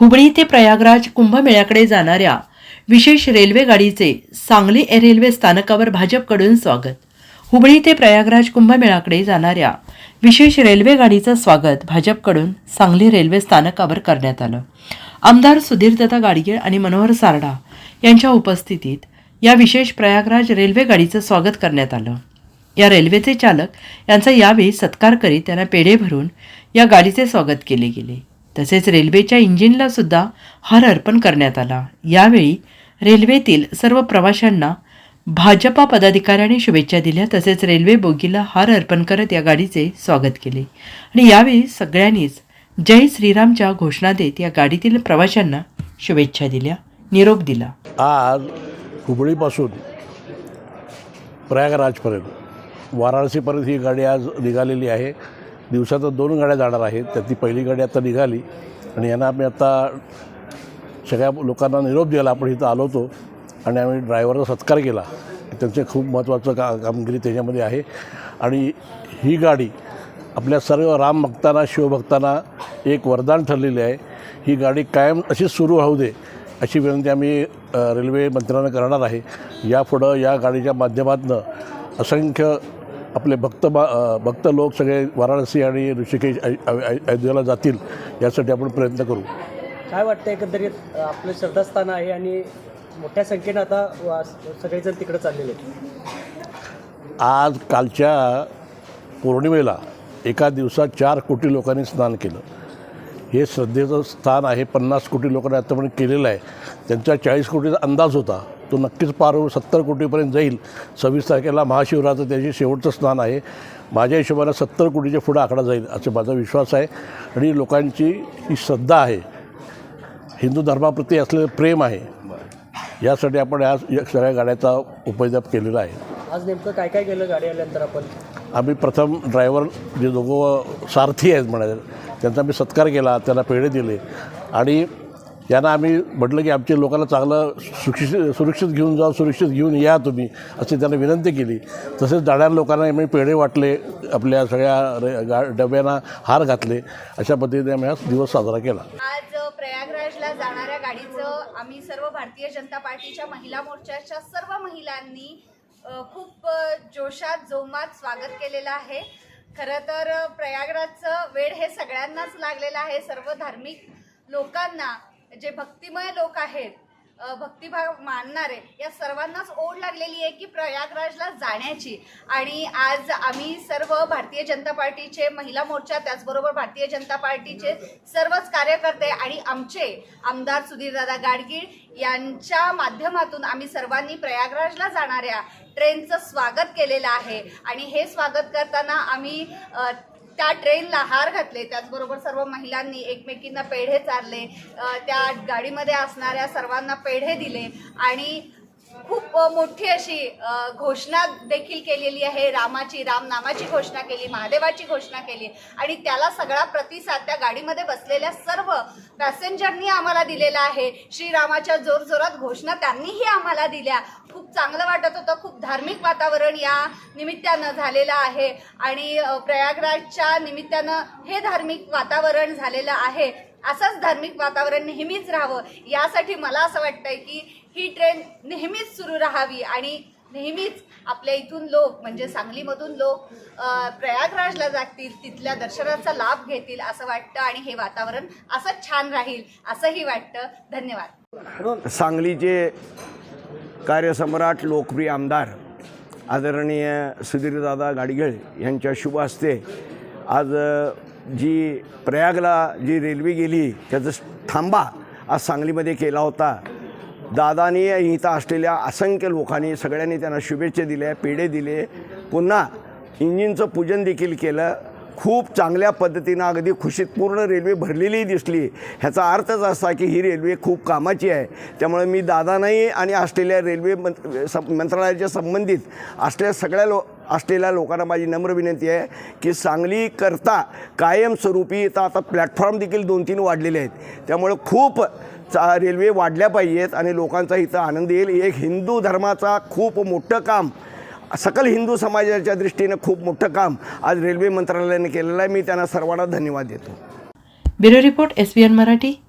हुबळी ते प्रयागराज कुंभमेळ्याकडे जाणाऱ्या विशेष रेल्वे गाडीचे सांगली ए रेल्वे स्थानकावर भाजपकडून स्वागत. हुबळी ते प्रयागराज कुंभमेळ्याकडे जाणाऱ्या विशेष रेल्वे गाडीचं स्वागत भाजपकडून सांगली रेल्वे स्थानकावर करण्यात आलं. आमदार सुधीरदत्ता गाडगीळ आणि मनोहर सारडा यांच्या उपस्थितीत या विशेष प्रयागराज रेल्वे गाडीचं स्वागत करण्यात आलं. या रेल्वेचे चालक यांचा यावेळी सत्कार करीत त्यांना पेढे भरून या गाडीचे स्वागत केले गेले. तसेच रेल्वेच्या इंजिनला सुद्धा हार अर्पण करण्यात आला. यावेळी रेल्वेतील सर्व प्रवाशांना भाजपा पदाधिकाऱ्यांनी शुभेच्छा दिल्या. तसेच रेल्वे बोगीला हार अर्पण करत या गाडीचे स्वागत केले. आणि यावेळी सगळ्यांनीच जय श्रीरामच्या घोषणा देत या गाडीतील प्रवाशांना शुभेच्छा दिल्या. निरोप दिला. आज हुबळीपासून प्रयागराजपर्यंत वाराणसीपर्यंत ही गाडी आज निघालेली आहे. दिवसात दोन गाड्या जाणार आहेत त्यातली पहिली गाडी आता निघाली. आणि यांना आम्ही आता सगळ्या लोकांना निरोप दिला आपण इथं आलो होतो. आणि आम्ही ड्रायव्हरचा सत्कार केला. त्यांचं खूप महत्त्वाचं का कामगिरी त्याच्यामध्ये आहे. आणि ही गाडी आपल्या सर्व राम भक्तांना शिवभक्तांना एक वरदान ठरलेली आहे. ही गाडी कायम अशीच सुरू राहू दे अशी विनंती आम्ही रेल्वे मंत्र्यांना करणार आहे. यापुढं या गाडीच्या माध्यमातून असंख्य आपले भक्त बा भक्त लोक सगळे वाराणसी आणि ऋषिकेश अय- अय- अय- अयोध्येला जातील यासाठी आपण प्रयत्न करू. काय वाटतं एकंदरीत आपलं श्रद्धास्थान आहे आणि मोठ्या संख्येनं आता सगळेजण तिकडे चाललेले आहेत? आज कालच्या पौर्णिमेला एका दिवसात चार कोटी लोकांनी स्नान केलं. हे श्रद्धेचं स्थान आहे पन्नास कोटी लोकांनी आत्तापर्यंत केलेलं आहे. त्यांचा चाळीस कोटीचा अंदाज होता. तो नक्कीच पार सत्तर कोटीपर्यंत जाईल. सव्वीस तारखेला महाशिवरात्र त्याचे शेवटचं स्नान आहे. माझ्या हिशोबानं सत्तर कोटीच्या पुढं आकडा जाईल असा माझा विश्वास आहे. आणि लोकांची ही श्रद्धा आहे. हिंदू धर्माप्रती असलेलं प्रेम आहे. यासाठी आपण या या सगळ्या गाड्याचा उपयोग केलेला आहे. आज नेमकं काय काय केलं गाडी आल्यानंतर आपण? आम्ही प्रथम ड्रायव्हर जे दोघं सारथी आहेत म्हणाले त्यांचा आम्ही सत्कार केला त्यांना पेढे दिले. आणि यांना आम्ही म्हटलं की आमच्या लोकांना चांगलं सुरक्षित सुरक्षित घेऊन जा सुरक्षित घेऊन या तुम्ही अशी त्यांना विनंती केली. तसेच जाणाऱ्या लोकांना आम्ही पेढे वाटले आपल्या सगळ्या गा डब्यांना हार घातले. अशा पद्धतीने आम्ही हा दिवस साजरा केला. आज प्रयागराजला जाणाऱ्या गाडीचं आम्ही सर्व भारतीय जनता पार्टीच्या महिला मोर्चाच्या सर्व महिलांनी खूप जोशात जोमात स्वागत केलेलं आहे. खरं तर प्रयागराजचं वेळ हे सगळ्यांनाच लागलेलं आहे. सर्व धार्मिक लोकांना जे भक्तिमय लोक आहेत भक्तिभाव मानणारे या सर्वांनाच ओढ लागलेली आहे की प्रयागराजला जाण्याची. आणि आज आम्ही सर्व भारतीय जनता पार्टीचे महिला मोर्चा त्याचबरोबर भारतीय जनता पार्टीचे सर्वच कार्यकर्ते आणि आमचे आमदार सुधीरदादा गाडगीळ यांच्या माध्यमातून आम्ही सर्वांनी प्रयागराजला जाणाऱ्या ट्रेनचं स्वागत केलेलं आहे. आणि हे स्वागत करताना आम्ही त्या ट्रेनला हार घातले. त्याचबरोबर सर्व महिलांनी एकमेकींना पेढे चारले. त्या गाडीमध्ये असणाऱ्या सर्वांना पेढे दिले. आणि खूप मोठी अशी घोषणा देखील केलेली आहे. रामाची रामनामाची घोषणा केली महादेवाची घोषणा केली. आणि त्याला सगळा प्रतिसाद त्या गाडीमध्ये बसलेल्या सर्व पॅसेंजरनी आम्हाला दिलेला आहे. श्रीरामाच्या जोरजोरात घोषणा त्यांनीही आम्हाला दिल्या. खूप चांगलं वाटत होतं. खूप धार्मिक वातावरण या निमित्तानं झालेलं आहे आणि प्रयागराजच्या निमित्तानं हे धार्मिक वातावरण झालेलं आहे. असंच धार्मिक वातावरण नेहमीच राहावं. यासाठी मला असं वाटतंय की ही ट्रेन नेहमीच सुरू राहावी आणि नेहमीच आपल्या इथून लोक म्हणजे सांगलीमधून लोक प्रयागराजला जातील तिथल्या दर्शनाचा लाभ घेतील असं वाटतं आणि हे वातावरण असंच छान राहील असंही वाटतं. धन्यवाद. सांगली जे कार्यसम्राट लोकप्रिय आमदार आदरणीय सुधीरदादा गाडगेळ यांच्या शुभ हस्ते आज जी प्रयागला जी रेल्वे गेली त्याचं थांबा आज सांगलीमध्ये केला होता. दादानी इथं असलेल्या असंख्य लोकांनी सगळ्यांनी त्यांना शुभेच्छा दिल्या पेढे दिले. पुन्हा इंजिनचं पूजन देखील केलं. खूप चांगल्या पद्धतीनं अगदी खुशीत पूर्ण रेल्वे भरलेली दिसली. ह्याचा अर्थच असा की ही रेल्वे खूप कामाची आहे. त्यामुळे मी दादानाही आणि असलेल्या रेल्वे मंत्र मंत्रालयाच्या संबंधित असलेल्या सगळ्या लो असलेल्या लोकांना माझी नम्र विनंती आहे की सांगलीकरता कायमस्वरूपी इथं आता प्लॅटफॉर्म देखील दोन तीन वाढलेले आहेत. त्यामुळे खूप चा रेल्वे वाढल्या पाहिजेत आणि लोकांचा इथं आनंद येईल. एक हिंदू धर्माचा खूप मोठं काम सकल हिंदू समाजाच्या दृष्टीनं खूप मोठं काम आज रेल्वे मंत्रालयाने केलेलं आहे. मी त्यांना सर्वांना धन्यवाद देतो. Bureau report S Marathi.